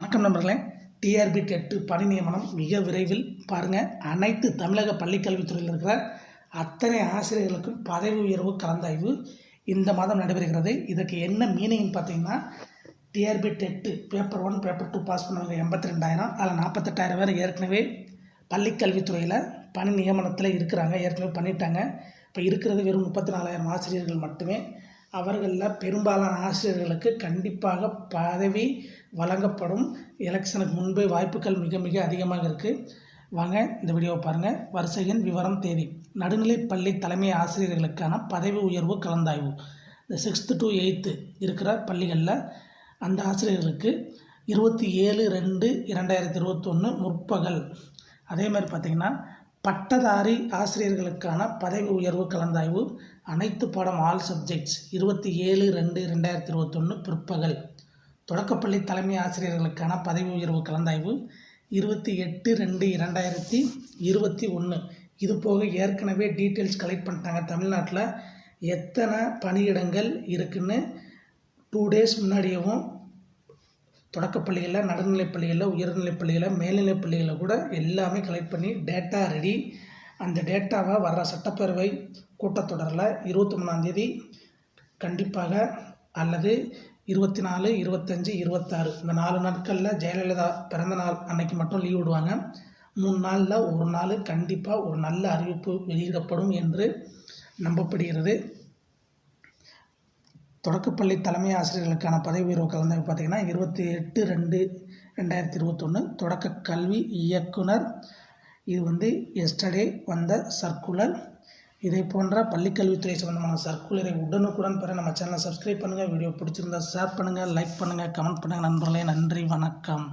வணக்கம் நண்பர்களே. TRP TET பணி நியமனம் மிக விரைவில் பாருங்கள் அனைத்து தமிழக பள்ளிக்கல்வித்துறையில் இருக்கிற அத்தனை ஆசிரியர்களுக்கும் பதவி உயர்வு கலந்தாய்வு இந்த மாதம் நடைபெறுகிறது. இதற்கு என்ன மீனிங்னு பார்த்தீங்கன்னா TRB TET paper one paper two pass பண்ணவங்க எண்பத்தி ரெண்டாயிரம் அதில் நாற்பத்தெட்டாயிரம் பேர் ஏற்கனவே பள்ளிக்கல்வித்துறையில் பணி நியமனத்தில் இருக்கிறாங்க. ஏற்கனவே பண்ணிட்டாங்க. இப்போ இருக்கிறது வெறும் முப்பத்தி நாலாயிரம் ஆசிரியர்கள் மட்டுமே. அவர்களில் பெரும்பாலான ஆசிரியர்களுக்கு கண்டிப்பாக பதவி வழங்கப்படும். எலெக்ஷனுக்கு முன்பே வாய்ப்புகள் மிக மிக அதிகமாக இருக்குது வாங்க இந்த வீடியோவை பாருங்கள் வரிசையின் விவரம் தேதி. நடுநிலை பள்ளி தலைமை ஆசிரியர்களுக்கான பதவி உயர்வு கலந்தாய்வு. இந்த சிக்ஸ்த்து டு எயித்து இருக்கிற பள்ளிகளில் அந்த ஆசிரியர்களுக்கு இருபத்தி ஏழு ரெண்டு இரண்டாயிரத்தி இருபத்தொன்று முற்பகல். அதே மாதிரி பார்த்திங்கன்னா பட்டதாரி ஆசிரியர்களுக்கான பதவி உயர்வு கலந்தாய்வு அனைத்து பாடம் ஆல் சப்ஜெக்ட்ஸ் இருபத்தி ஏழு ரெண்டு ரெண்டாயிரத்தி இருபத்தொன்று பிற்பகல். தொடக்கப்பள்ளி தலைமை ஆசிரியர்களுக்கான பதவி உயர்வு கலந்தாய்வு இருபத்தி எட்டு ரெண்டு இரண்டாயிரத்தி இருபத்தி ஒன்று இது போக ஏற்கனவே டீட்டெயில்ஸ் கலெக்ட் பண்ணிட்டாங்க தமிழ்நாட்டில். எத்தனை பணியிடங்கள் இருக்குன்னு டூ டேஸ் முன்னாடியவும் தொடக்கப்பள்ளிகளில் நடுநிலைப்பள்ளிகளில் நடுநிலைப் பள்ளிகளில் உயர்நிலைப் பள்ளிகளில் மேல்நிலைப் பள்ளிகளில் கூட எல்லாமே கலெக்ட் பண்ணி டேட்டா ரெடி அந்த டேட்டாவை வர்ற சட்டப்பேரவை கூட்டத்தொடரில் இருபத்தி மூணாந்தேதி கண்டிப்பாக அல்லது இருபத்தி நாலு இருபத்தஞ்சி இருபத்தாறு. இந்த நாலு நாட்களில் ஜெயலலிதா பிறந்த நாள் அன்னைக்கு மட்டும் லீவ் விடுவாங்க. மூணு நாளில் ஒரு நாள் கண்டிப்பாக ஒரு நல்ல அறிவிப்பு வெளியிடப்படும் என்று நம்பப்படுகிறது. தொடக்கப்பள்ளி தலைமை ஆசிரியர்களுக்கான பதவி உயர்வு கலந்தாய்வு பார்த்திங்கன்னா இருபத்தி எட்டு ரெண்டு ரெண்டாயிரத்தி இருபத்தொன்று தொடக்க கல்வி இயக்குனர் இது வந்து எஸ்டர்டே வந்த சர்க்குலர். இதே போன்ற பள்ளிக்கல்வித்துறை சம்மந்தமான சர்க்குலரை உடனுக்குடன் பெற நம்ம சேனலை சப்ஸ்கிரைப் பண்ணுங்கள் வீடியோ பிடிச்சிருந்தா ஷேர் பண்ணுங்கள் லைக் பண்ணுங்கள் கமெண்ட் பண்ணுங்கள் நண்பர்களே நன்றி வணக்கம்.